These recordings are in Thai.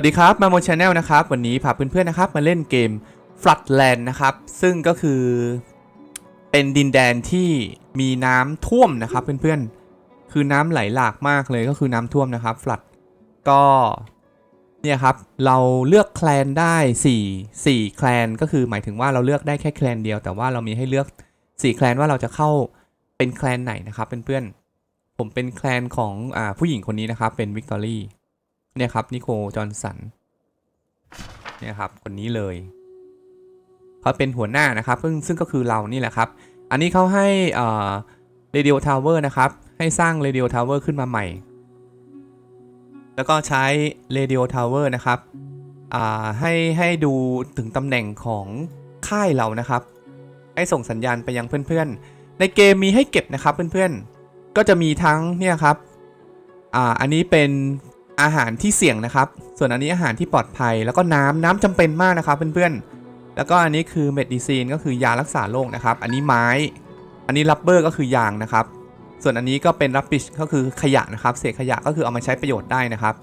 วัสดีครับมาโมชาแนลนะครับ วันนี้พาเพื่อนๆนะครับ มาเล่นเกม Floodland นะครับ ซึ่งก็คือเป็นดินแดนที่มีน้ำท่วมนะครับ เพื่อนๆ คือน้ำไหลหลากมากเลยก็คือน้ำท่วมนะครับ Flood ก็เนี่ยครับ เราเลือกแคลนได้ 4 4 แคลนก็คือหมายถึงว่าเราเลือกได้แค่แคลนเดียว แต่ว่าเรามีให้เลือก 4 แคลนว่าเราจะเข้าเป็นแคลนไหนนะครับเพื่อนๆผมเป็นแคลนของอผู้หญิงคนนี้นะครับเป็นวิกตอรี่ เนี่ยครับนิโคจอห์นสันเนี่ยครับคนนี้เลยเขาเป็นหัวหน้านะครับ ซึ่งซึ่งก็คือเรานี่แหละครับ อันนี้เขาให้เอ่อเรดิโอทาวเวอร์นะครับ ให้สร้างเรดิโอทาวเวอร์ขึ้นมาใหม่ แล้วก็ใช้เรดิโอทาวเวอร์นะครับอ่าให้ให้ดูถึงตำแหน่งของค่ายเรานะครับ ให้ส่งสัญญาณไปยังเพื่อนๆ ในเกมมีให้เก็บนะครับเพื่อนๆ ก็จะมีทั้งเนี่ยครับอ่าอันนี้เป็น อาหารที่เสี่ยงนะครับ ส่วนอันนี้อาหารที่ปลอดภัย แล้วก็น้ำน้ำจำเป็นมากนะครับเพื่อนๆ แล้วก็อันนี้คือเมดิซีนก็คือยารักษาโรคนะครับ อันนี้ไม้ อันนี้รับเบอร์ก็คือยางนะครับ ส่วนอันนี้ก็เป็นรับบิชก็คือขยะนะครับ เศษขยะก็คือเอามาใช้ประโยชน์ได้นะครับ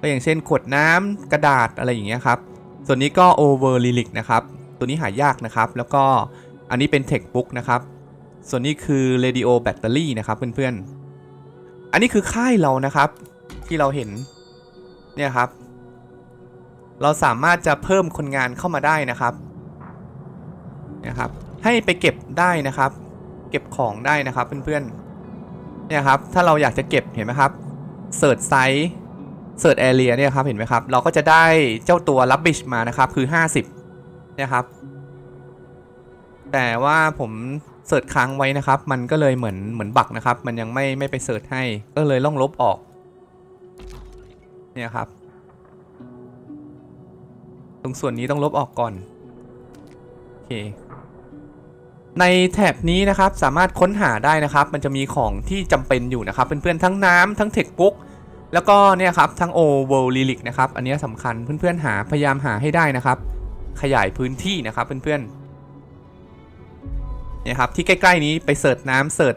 ก็อย่างเช่นขวดน้ำกระดาษอะไรอย่างเงี้ยครับ ส่วนนี้ก็โอเวอร์ลิลิกนะครับ ตัวนี้หายากนะครับ แล้วก็อันนี้เป็นเทคบุ๊กนะครับ ส่วนนี้คือเรดิโอแบตเตอรี่นะครับเพื่อนๆ อันนี้คือค่ายเรานะครับที่เราเห็น เนี่ยครับ เราสามารถจะเพิ่มคนงานเข้ามาได้นะครับเนี่ยครับ ให้ไปเก็บได้นะครับ เก็บของได้นะครับเพื่อนๆเนี่ยครับ ถ้าเราอยากจะเก็บเห็นไหมครับเสิร์ชไซส์เสิร์ชแอเรียเนี่ยครับเห็นไหมครับ เราก็จะได้เจ้าตัวรับบิชมานะครับ คือ 50เนี่ยครับ แต่ว่าผมเสิร์ชค้างไว้นะครับ มันก็เลยเหมือนเหมือนบักนะครับ มันยังไม่ไม่ไปเสิร์ชให้ ก็เลยต้องลบออก เนี่ยครับ ตรงส่วนนี้ต้องลบออกก่อนโอเคในแถบนี้นะครับสามารถค้นหาได้นะครับ มันจะมีของที่จำเป็นอยู่นะครับเพื่อนๆทั้งน้ำทั้งเทคบุ๊กแล้วก็เนี่ยครับทั้งโอเวลลิลิกนะครับอันนี้สำคัญเพื่อนๆหาพยายามหาให้ได้นะครับ ขยายพื้นที่นะครับเพื่อนๆเนี่ยครับที่ใกล้ๆนี้ไปเสิร์ชน้ำเสิร์ช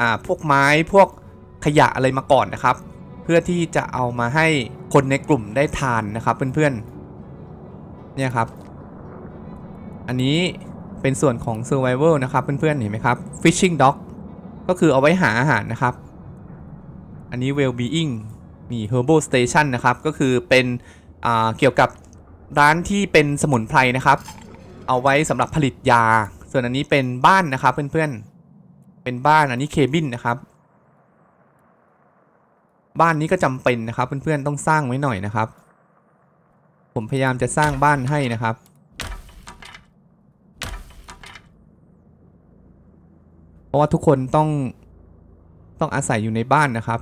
อ่าพวกไม้พวกขยะอะไรมาก่อนนะครับ เพื่อที่จะเอามาให้คนในกลุ่มได้ทานนะครับเพื่อนๆเนี่ยครับ อันนี้เป็นส่วนของ Survival นะครับเพื่อนๆเห็นไหมครับ Fishing Dog ก็คือเอาไว้หาอาหารนะครับ อันนี้ Well-being นี่ Herbal Station นะครับก็คือเป็นอ่าเกี่ยวกับร้านที่เป็นสมุนไพรนะครับ เอาไว้สำหรับผลิตยา ส่วนอันนี้เป็นบ้านนะครับเพื่อนๆเป็นบ้านอันนี้เคบินนะครับ บ้านนี้ก็จำเป็นนะครับ เพื่อนๆต้องสร้างไว้หน่อยนะครับ ผมพยายามจะสร้างบ้านให้นะครับ เพราะว่าทุกคนต้องต้องอาศัยอยู่ในบ้านนะครับ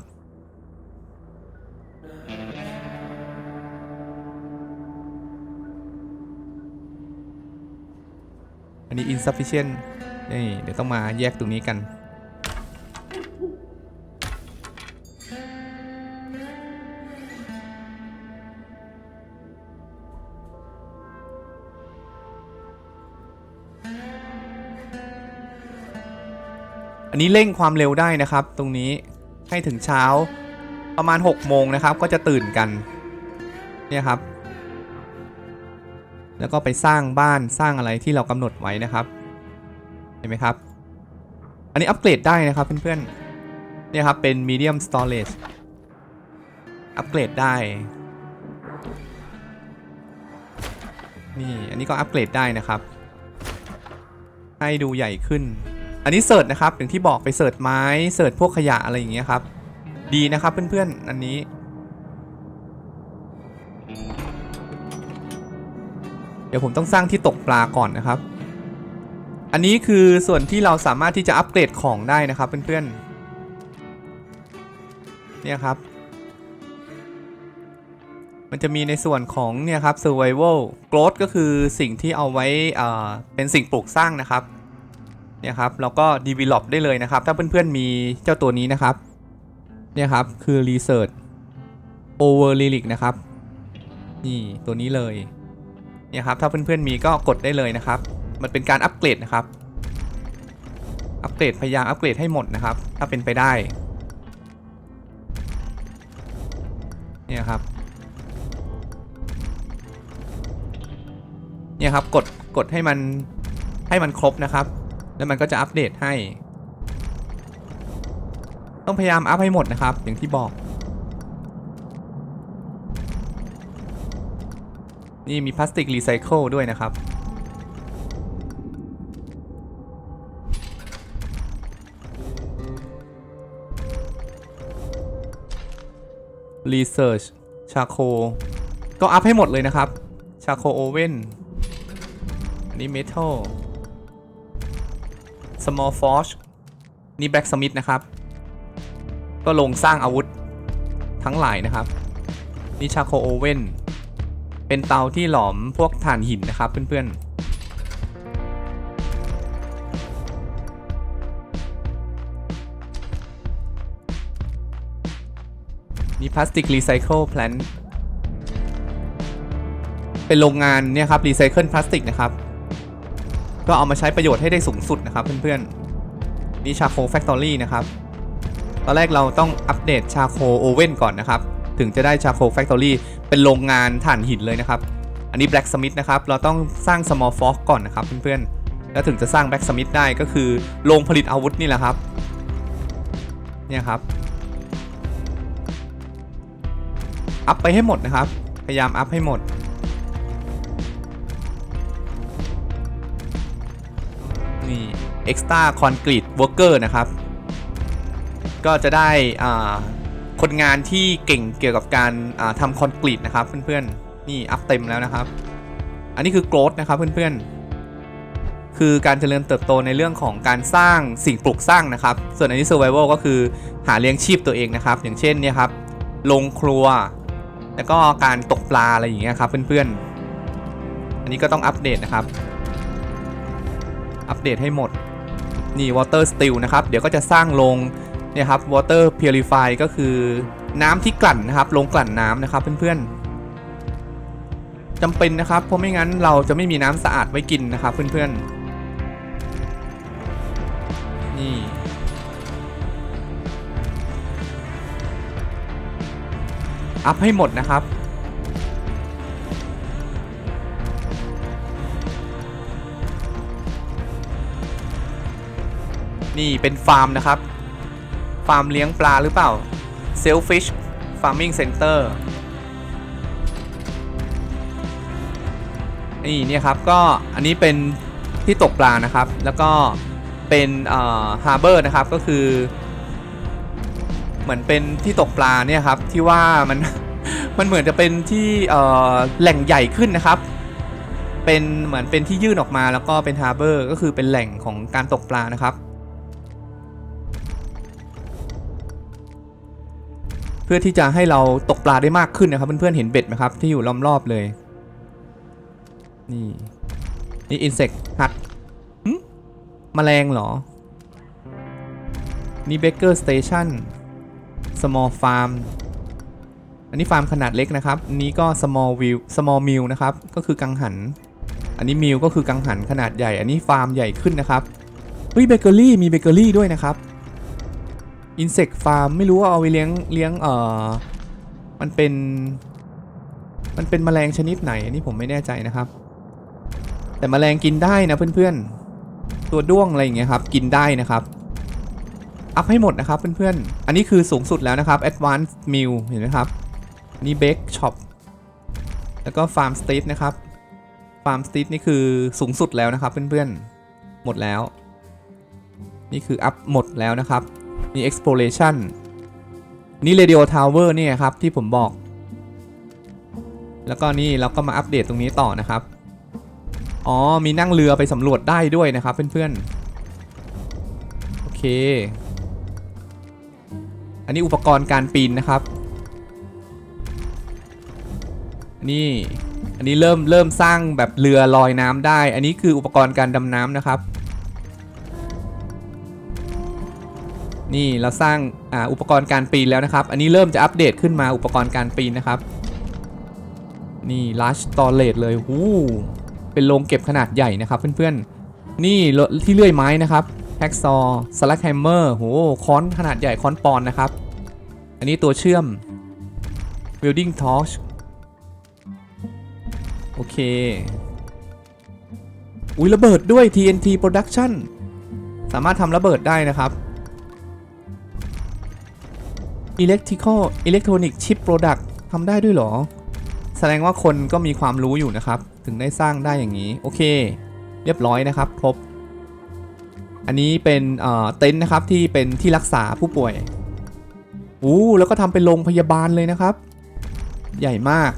อันนี้ insufficient นี่ เดี๋ยวต้องมาแยกตรงนี้กัน อันนี้เร่งความเร็วได้นะครับ ตรงนี้ให้ถึงเช้าประมาณ6โมงนะครับก็จะตื่นกันเนี่ยครับ แล้วก็ไปสร้างบ้านสร้างอะไรที่เรากำหนดไว้นะครับ เห็นไหมครับ อันนี้อัปเกรดได้นะครับเพื่อนๆเนี่ยครับเป็น medium storage อัปเกรดได้นี่อันนี้ก็อัปเกรดได้นะครับ ให้ดูใหญ่ขึ้น อันนี้เสิร์ชนะครับอย่างที่บอกไปเสิร์ชไม้เสิร์ชพวกขยะอะไรอย่างเงี้ยครับ ดีนะครับเพื่อนๆอันนี้ เดี๋ยวผมต้องสร้างที่ตกปลาก่อนนะครับ อันนี้คือส่วนที่เราสามารถที่จะอัปเกรดของได้นะครับเพื่อนๆเนี่ยครับ มันจะมีในส่วนของเนี่ยครับ survival growth ก็คือสิ่งที่เอาไว้อ่าเป็นสิ่งปลูกสร้างนะครับ เนี่ยครับเราก็ develop ได้เลยนะครับ ถ้าเพื่อนๆมีเจ้าตัวนี้นะครับ เนี่ยครับคือ research over lyric นะครับนี่ตัวนี้เลยเนี่ยครับถ้าเพื่อนๆมีก็กดได้เลยนะครับ มันเป็นการอัปเกรดนะครับอัปเกรดพยายามอัปเกรดให้หมดนะครับ ถ้าเป็นไปได้เนี่ยครับเนี่ยครับกดกดให้มันให้มันครบนะครับ แล้วมันก็จะอัปเดตให้ ต้องพยายามอัพให้หมดนะครับ อย่างที่บอก นี่มีพลาสติกรีไซเคิลด้วยนะครับ Research ชาโคก็อัพให้หมดเลยนะครับชาโคโอเว่นอันนี้ Metal Small Forge นี่ Black Smith นะครับ ก็ลงสร้างอาวุธทั้งหลายนะครับ นี่ชาโคโอเว่นเป็นเตาที่หลอมพวกถ่านหินนะครับเพื่อนๆนี่พลาสติกรีไซเคิลแพลนเป็นโรงงานเนี่ยครับรีไซเคิลพลาสติกนะครับ ก็เอามาใช้ประโยชน์ให้ได้สูงสุดนะครับเพื่อนๆนี่ชาโคแฟคทอรี่นะครับตอนแรกเราต้องอัปเดตชาโคโอเว่นก่อนนะครับ ถึงจะได้ชาโคแฟคทอรี่เป็นโรงงานถ่านหินเลยนะครับ อันนี้ Black Smith นะครับ เราต้องสร้าง Small Fork ก่อนนะครับเพื่อนๆ แล้วถึงจะสร้าง Black Smith ได้ก็คือโรงผลิตอาวุธนี่แหละครับ เนี่ยครับ อัพไปให้หมดนะครับ พยายามอัพให้หมด นี่ Extra Concrete Worker นะครับ ก็จะได้คนงานที่เก่งเกี่ยวกับการาทำคอนกรีตนะครับเพื่อนๆ นี่อัพเต็มแล้วนะครับ อันนี้คือโกรธนะครับเพื่อนๆ คือการเจริญเติบโตในเรื่องของการสร้างสิ่งปลูกสร้างนะครับ ส่วนอันนี้ survival ก็คือหาเลี้ยงชีพตัวเองนะครับ อย่างเช่นเนี่ยครับลงครัว แล้วก็การตกปลาอะไรอย่างเงี้ยครับเพื่อนๆ อันนี้ก็ต้องอัปเดตนะครับ อัปเดตให้หมด นี่ water still นะครับ เดี๋ยวก็จะสร้างลงเนี่ยครับ water purify ก็คือน้ำที่กลั่นนะครับลงกลั่นน้ำนะครับเพื่อนๆจำเป็นนะครับ เพราะไม่งั้นเราจะไม่มีน้ำสะอาดไว้กินนะครับ เพื่อนๆ นี่อัพให้หมดนะครับ นี่เป็นฟาร์มนะครับ ฟาร์มเลี้ยงปลาหรือเปล่า Selfish Farming Center นี่เนี่ยครับก็อันนี้เป็นที่ตกปลานะครับ แล้วก็เป็นฮาร์เบอร์นะครับก็คือ เหมือนเป็นที่ตกปลาเนี่ยครับที่ว่ามันมันเหมือนจะเป็นที่แหล่งใหญ่ขึ้นนะครับ เป็นเหมือนเป็นที่ยื่นออกมาแล้วก็เป็นฮาร์เบอร์ก็คือเป็นแหล่งของการตกปลานะครับ พื่อที่จะให้เราตกปลาได้มากขึ้นนะครับ เพื่อนๆเห็นเบ็ดไหมครับ ที่อยู่ล้อมรอบเลย นี่ นี่ insect hut หึแมลงเหรอ นี่ baker station small farm อันนี้ฟาร์มขนาดเล็กนะครับอันนี้ก็ small view small mill นะครับ ก็คือกังหัน อันนี้ mill ก็คือกังหันขนาดใหญ่ อันนี้ฟาร์มใหญ่ขึ้นนะครับ เฮ้ยเบเกอรี่มีเบเกอรี่ด้วยนะครับ insect farm ไม่รู้ว่าเอาไปเลี้ยงเลี้ยงเอ่อมันเป็น มันเป็นแมลงชนิดไหนอันนี้ผมไม่แน่ใจนะครับ แต่แมลงกินได้นะเพื่อนๆ ตัวด้วงอะไรอย่างเงี้ยครับ กินได้นะครับอัพให้หมดนะครับเพื่อนๆ อันนี้คือสูงสุดแล้วนะครับ advanced meal เห็นไหมครับ นี่ bake shop แล้วก็ farm state นะครับ farm state นี่คือสูงสุดแล้วนะครับเพื่อนๆ หมดแล้ว นี่คืออัพหมดแล้วนะครับ นี่ exploration นี่ radio tower เนี่ยครับที่ผมบอก แล้วก็นี่เราก็มาอัปเดตตรงนี้ต่อนะครับ อ๋อ มีนั่งเรือไปสำรวจได้ด้วยนะครับเพื่อนๆ โอเค อันนี้อุปกรณ์การปีนนะครับอันนี้อันนี้เริ่มเริ่มสร้างแบบเรือลอยน้ำได้ อันนี้คืออุปกรณ์การดำน้ำนะครับ นี่เราสร้างออุปกรณ์การปีนแล้วนะครับ อันนี้เริ่มจะอัปเดตขึ้นมาอุปกรณ์การปีนนะครับ นี่ large storage เลยหูเป็นโรงเก็บขนาดใหญ่นะครับเพื่อนๆ นี่ที่เลื่อยไม้นะครับแฮกซอร์สลักแฮมเมอร์โหค้อนขนาดใหญ่ค้อนปอนนะครับ อันนี้ตัวเชื่อม welding torch โอเค อุ้ยระเบิดด้วย TNT Production สามารถทำระเบิดได้นะครับ Electrical Electronic Chip Product ทำได้ด้วยหรอ แสดงว่าคนก็มีความรู้อยู่นะครับ ถึงได้สร้างได้อย่างนี้ โอเค เรียบร้อยนะครับ ครบ อันนี้เป็นเต็นท์นะครับที่เป็นที่รักษาผู้ป่วยอู้แล้วก็ทำเป็นโรงพยาบาลเลยนะครับ ใหญ่มาก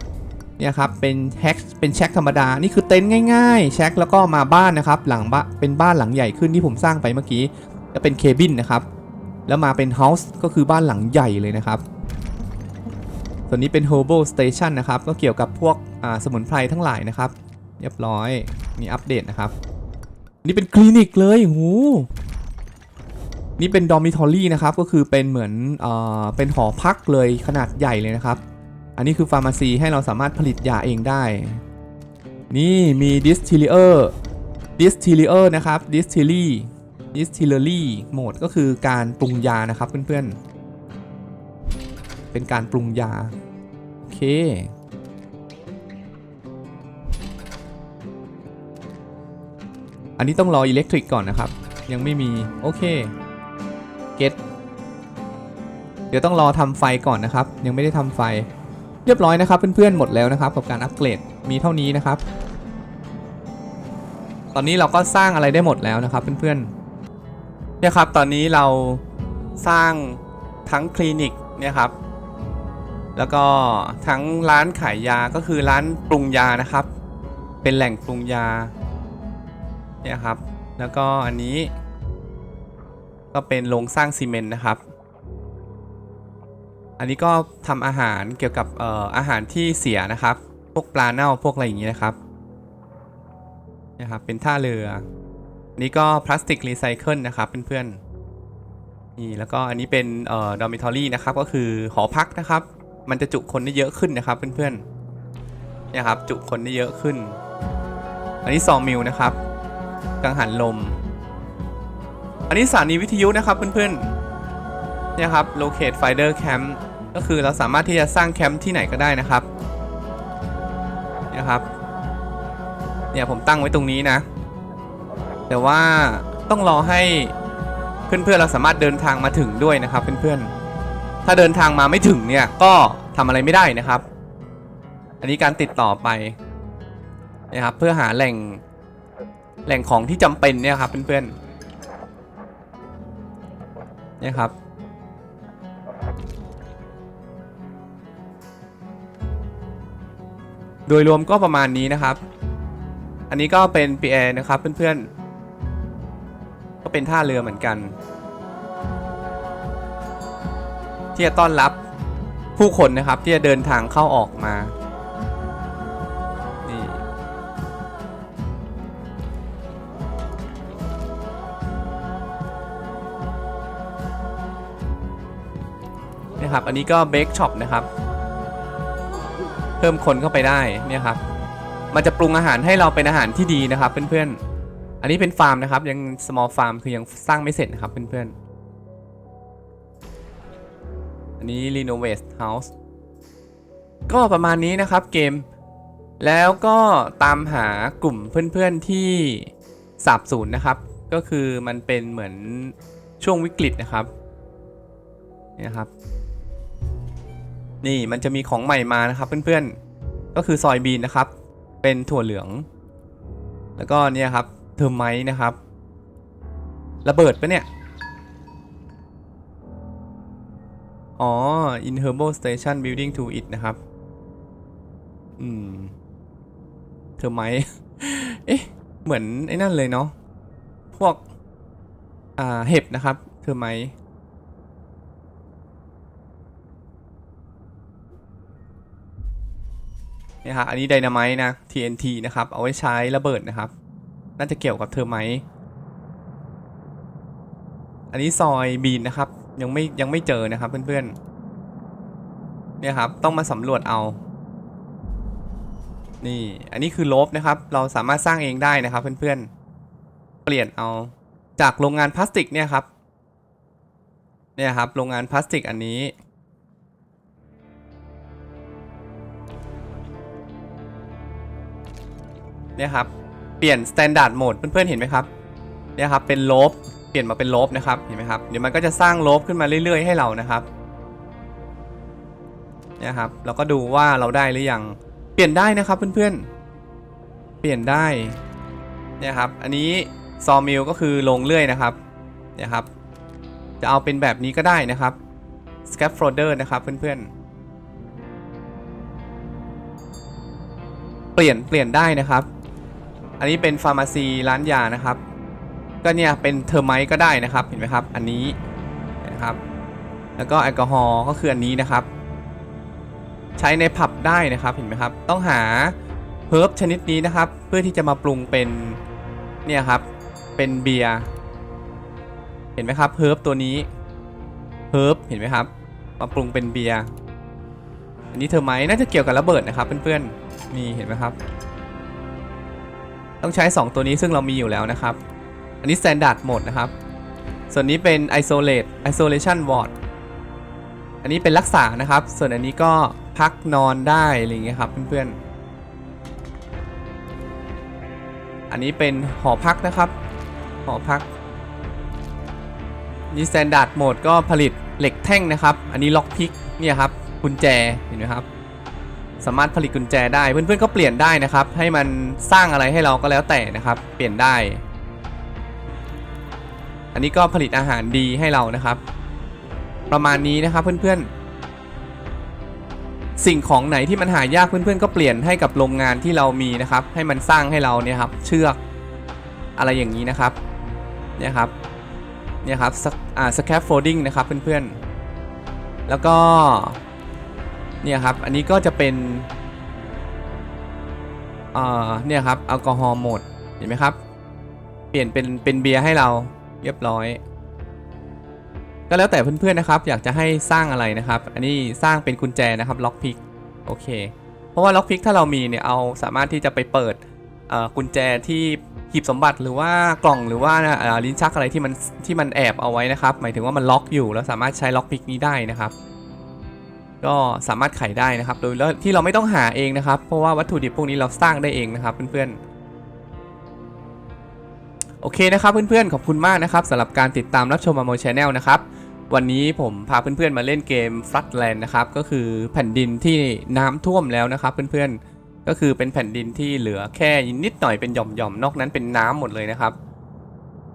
เนี่ยครับ เป็นแฮกเป็นแช็คธรรมดา นี่คือเต็นท์ง่ายๆ แช็คแล้วก็มาบ้านนะครับ หลังบ้านเป็นบ้านหลังใหญ่ขึ้นที่ผมสร้างไปเมื่อกี้ จะเป็นเคบินนะครับ แล้วมาเป็นเฮาส์ก็คือบ้านหลังใหญ่เลยนะครับ ส่วนนี้เป็น Herbal Station นะครับ ก็เกี่ยวกับพวกสมุนไพรทั้งหลายนะครับ เรียบร้อยนี่อัปเดตนะครับ นี่เป็นคลินิกเลยโหนี่เป็นดอมิทอรี่นะครับ ก็คือเป็นเหมือนเอ่อเป็นหอพักเลยขนาดใหญ่เลยนะครับ อันนี้คือฟาร์มาซีให้เราสามารถผลิตยาเองได้ นี่มีดิสทิลเลอร์ดิสทิลเลอร์นะครับดิสทิลลี่ ดิสทิลเลอรี่โหมดก็คือการปรุงยานะครับเพื่อนๆ เป็นการปรุงยา โอเค อันนี้ต้องรออิเล็กทริกก่อนนะครับ ยังไม่มี โอเค เก็ตเดี๋ยวต้องรอทำไฟก่อนนะครับ ยังไม่ได้ทำไฟ เรียบร้อยนะครับเพื่อนๆ หมดแล้วนะครับ กับการอัปเกรด มีเท่านี้นะครับตอนนี้เราก็สร้างอะไรได้หมดแล้วนะครับเพื่อนๆ เนี่ยครับตอนนี้เราสร้างทั้งคลินิกเนี่ยครับ แล้วก็ทั้งร้านขายยาก็คือร้านปรุงยานะครับ เป็นแหล่งปรุงยาเนี่ยครับ แล้วก็อันนี้ ก็เป็นโรงสร้างซีเมนต์นะครับ อันนี้ก็ทำอาหารเกี่ยวกับอออาหารที่เสียนะครับ พวกปลาเน่าพวกอะไรอย่างนี้นะครับเนี่ยครับเป็นท่าเรือ นนี้ก็พลาสติกรีไซเคิลนะครับเพื่อนๆนี่แล้วก็อันนี้เป็นเอ่อดอมิทอรี่นะครับก็คือหอพักนะครับ มันจะจุคนได้เยอะขึ้นนะครับเพื่อนๆเนี่ยครับจุคนได้เยอะขึ้น อันนี้ซอมิลนะครับกังหันลม อันนี้สถานีวิทยุนะครับเพื่อนๆเนี่ยครับ locate finder camp ก็คือเราสามารถที่จะสร้างแคมป์ที่ไหนก็ได้นะครับเนี่ยครับเนี่ยผมตั้งไว้ตรงนี้นะ แต่ว่าต้องรอให้เพื่อนๆเราสามารถเดินทางมาถึงด้วยนะครับเพื่อนๆ ถ้าเดินทางมาไม่ถึงเนี่ยก็ทำอะไรไม่ได้นะครับ อันนี้การติดต่อไปนะครับเพื่อหาแหล่งแหล่งของที่จำเป็นเนี่ยครับเพื่อนๆเนี่ยครับโดยรวมก็ประมาณนี้นะครับ อันนี้ก็เป็น p ีนะครับเพื่อนๆ ก็เป็นท่าเรือเหมือนกัน ที่จะต้อนรับผู้คนนะครับที่จะเดินทางเข้าออกมานี่ยครับอันนี้ก็เบ k ช็อปนะครับ เพิ่มคนเข้าไปได้เนี่ยครับมันจะปรุงอาหารให้เราเป็นอาหารที่ดีนะครับเพื่อนๆ อันนี้เป็นฟาร์มนะครับ ยัง small farm คือยังสร้างไม่เสร็จนะครับเพื่อนๆ อันนี้ renovate house ก็ประมาณนี้นะครับเกม แล้วก็ตามหากลุ่มเพื่อนๆที่สาบสูญนะครับ ก็คือมันเป็นเหมือนช่วงวิกฤตนะครับนี่ครับ นี่มันจะมีของใหม่มานะครับเพื่อนๆ ก็คือซอยบีนนะครับ เป็นถั่วเหลือง แล้วก็เนี่ยครับ เทอร์ไมต์นะครับ ระเบิดปะเนี่ย อ๋อ in herbal station building to it นะครับ อืม เทอร์ไมต์เอ๊ะ เหมือนไอ้นั่นเลยเนาะ พวก อ่า เห็บนะครับ เทอร์ไมต์เนี่ยครับอันนี้ไดนาไมต์นะ TNT นะครับ เอาไว้ใช้ระเบิดนะครับ น่าจะเกี่ยวกับเทอร์ไมอันนี้ซอยบีนนะครับ ยังไม่ยังไม่เจอนะครับเพื่อนๆ เนี่ยครับต้องมาสำรวจเอา นี่อันนี้คือลบนะครับ เราสามารถสร้างเองได้นะครับเพื่อนๆ เปลี่ยนเอาจากโรงงานพลาสติกเนี่ยครับเนี่ยครับโรงงานพลาสติกอันนี้ เนี่ยครับ เปลี่ยน standard mode เพื่อนๆเห็นไหมครับเนี่ยครับเป็นลบเปลี่ยนมาเป็นลบนะครับเห็นไหมครับเดี๋ยวมันก็จะสร้างลบขึ้นมาเรื่อยๆให้เรานะครับเนี่ยครับเราก็ดูว่าเราได้หรือยังเปลี่ยนได้นะครับเพื่อนๆ เปลี่ยนได้เนี่ยครับอันนี้ซอมิลก็คือลงเรื่อยนะครับเนี่ยครับจะเอาเป็นแบบนี้ก็ได้นะครับ scaffolder นะครับเพื่อนๆ เปลี่ยนเปลี่ยนได้นะครับ อันนี้เป็นฟาร์มาซีร้านยานะครับ ก็เนี่ยเป็นเทอร์ไมต์ก็ได้นะครับเห็นไหมครับ อันนี้นะครับ แล้วก็แอลกอฮอล์ก็คืออันนี้นะครับ ใช้ในผับได้นะครับเห็นไหมครับ ต้องหาเฮิร์บชนิดนี้นะครับ เพื่อที่จะมาปรุงเป็นเนี่ยครับเป็นเบียร์เห็นไหมครับเฮิร์บตัวนี้เฮิร์บเห็นไหมครับมาปรุงเป็นเบียร์อันนี้เทอร์ไมต์น่าจะเกี่ยวกับระเบิดนะครับเพื่อนๆนี่เห็นไหมครับ ต้องใช้ 2 ตัวนี้ซึ่งเรามีอยู่แล้วนะครับ อันนี้ standard หมดนะครับ ส่วนนี้เป็น isolate isolation ward อันนี้เป็นรักษานะครับ ส่วนอันนี้ก็พักนอนได้อะไรเงี้ยครับเพื่อนๆ อันนี้เป็นหอพักนะครับ หอพักนี่ standard mode ก็ผลิตเหล็กแท่งนะครับ อันนี้ล็อกพิกเนี่ยครับกุญแจเห็นไหมครับ สามารถผลิตกุญแจได้เพื่อนๆก็เปลี่ยนได้นะครับ ให้มันสร้างอะไรให้เราก็แล้วแต่นะครับ เปลี่ยนได้ อันนี้ก็ผลิตอาหารดีให้เรานะครับ ประมาณนี้นะครับเพื่อนๆ สิ่งของไหนที่มันหายากเพื่อนๆ ก็เปลี่ยนให้กับโรงงานที่เรามีนะครับ ให้มันสร้างให้เราเนี่ยครับ เชือกอะไรอย่างนี้นะครับเนี่ยครับเนี่ยครับสอ่า scaffolding นะครับเพื่อนๆ แล้วก็ เนี่ยครับ อันนี้ก็จะเป็นเอ่อเนี่ยครับแอลกอฮอล์หมดเห็นไหมครับ เปลี่ยนเป็นเป็นเบียร์ให้เราเรียบร้อย ก็แล้วแต่เพื่อนๆนะครับ อยากจะให้สร้างอะไรนะครับ อันนี้สร้างเป็นกุญแจนะครับล็อกพิกโอเค เพราะว่าล็อกพิกถ้าเรามีเนี่ยเอาสามารถที่จะไปเปิดเอ่อกุญแจที่หีบสมบัติหรือว่ากล่องหรือว่าเอ่อลิ้นชักอะไรที่มันที่มันแอบเอาไว้นะครับ หมายถึงว่ามันล็อกอยู่แล้วสามารถใช้ล็อกพิกนี้ได้นะครับ ก็สามารถไขได้นะครับ โดยแล้วที่เราไม่ต้องหาเองนะครับ เพราะว่าวัตถุดิบพวกนี้เราสร้างได้เองนะครับเพื่อนๆ โอเคนะครับเพื่อนๆ ขอบคุณมากนะครับสำหรับการติดตามรับชมมาโมชแนลนะครับ วันนี้ผมพาเพื่อนๆมาเล่นเกม Floodland นะครับ ก็คือแผ่นดินที่น้ำท่วมแล้วนะครับ เพื่อนๆ ก็คือเป็นแผ่นดินที่เหลือแค่นิดหน่อยเป็นหย่อมๆ นอกนั้นเป็นน้ำหมดเลยนะครับ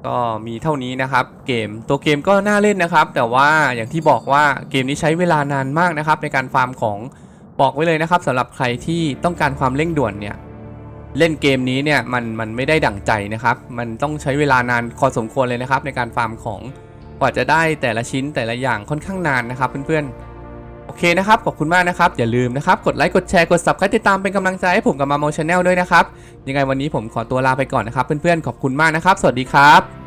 ก็มีเท่านี้นะครับเกมตัวเกมก็น่าเล่นนะครับ แต่ว่าอย่างที่บอกว่าเกมนี้ใช้เวลานานมากนะครับ ในการฟาร์มของบอกไว้เลยนะครับสำหรับใครที่ต้องการความเร่งด่วนเนี่ยเล่นเกมนี้เนี่ยมันมันไม่ได้ดั่งใจนะครับ มันต้องใช้เวลานานพอสมควรเลยนะครับ ในการฟาร์มของกว่าจะได้แต่ละชิ้นแต่ละอย่างค่อนข้างนานนะครับเพื่อนๆ โอเคนะครับ ขอบคุณมากนะครับ อย่าลืมนะครับ กดไลค์ กดแชร์ กดซับคลิปติดตามเป็นกำลังใจให้ผมกับมาโมชแนลด้วยนะครับ ยังไงวันนี้ผมขอตัวลาไปก่อนนะครับ เพื่อนๆ ขอบคุณมากนะครับ สวัสดีครับ